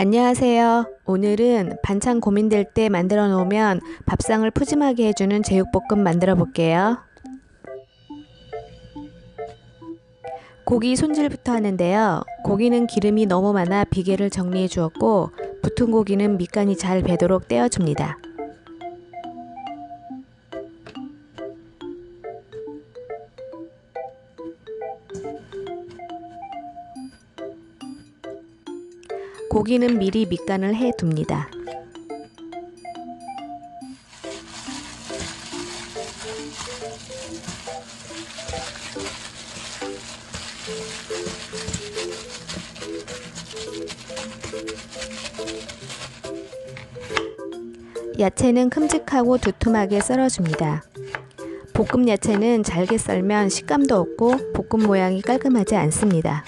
안녕하세요. 오늘은 반찬 고민될 때 만들어 놓으면 밥상을 푸짐하게 해주는 제육볶음 만들어 볼게요. 고기 손질부터 하는데요. 고기는 기름이 너무 많아 비계를 정리해 주었고 붙은 고기는 밑간이 잘 배도록 떼어줍니다. 고기는 미리 밑간을 해 둡니다. 야채는 큼직하고 두툼하게 썰어줍니다. 볶음 야채는 잘게 썰면 식감도 없고 볶음 모양이 깔끔하지 않습니다.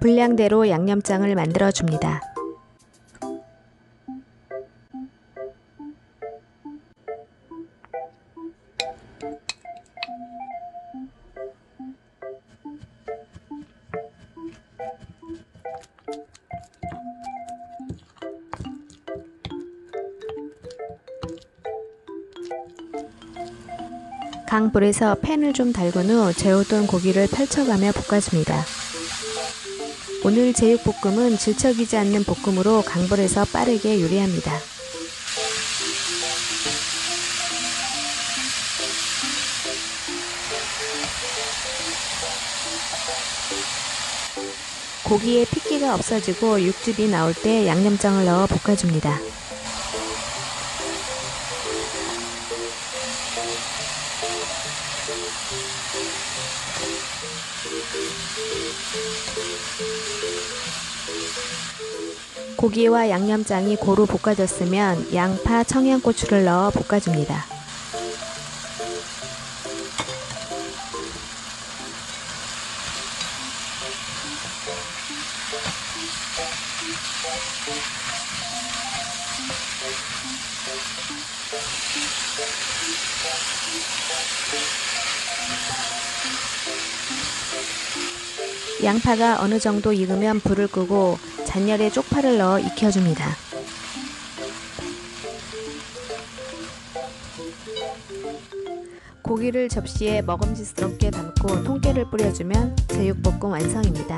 분량대로 양념장을 만들어 줍니다. 강불에서 팬을 좀 달군 후 재우던 고기를 펼쳐가며 볶아줍니다. 오늘 제육볶음은 질척이지 않는 볶음으로 강불에서 빠르게 요리합니다. 고기에 핏기가 없어지고 육즙이 나올 때 양념장을 넣어 볶아줍니다. 고기와 양념장이 고루 볶아졌으면 양파, 청양고추를 넣어 볶아줍니다. 양파가 어느 정도 익으면 불을 끄고 잔열에 쪽파를 넣어 익혀줍니다. 고기를 접시에 먹음직스럽게 담고 통깨를 뿌려주면 제육볶음 완성입니다.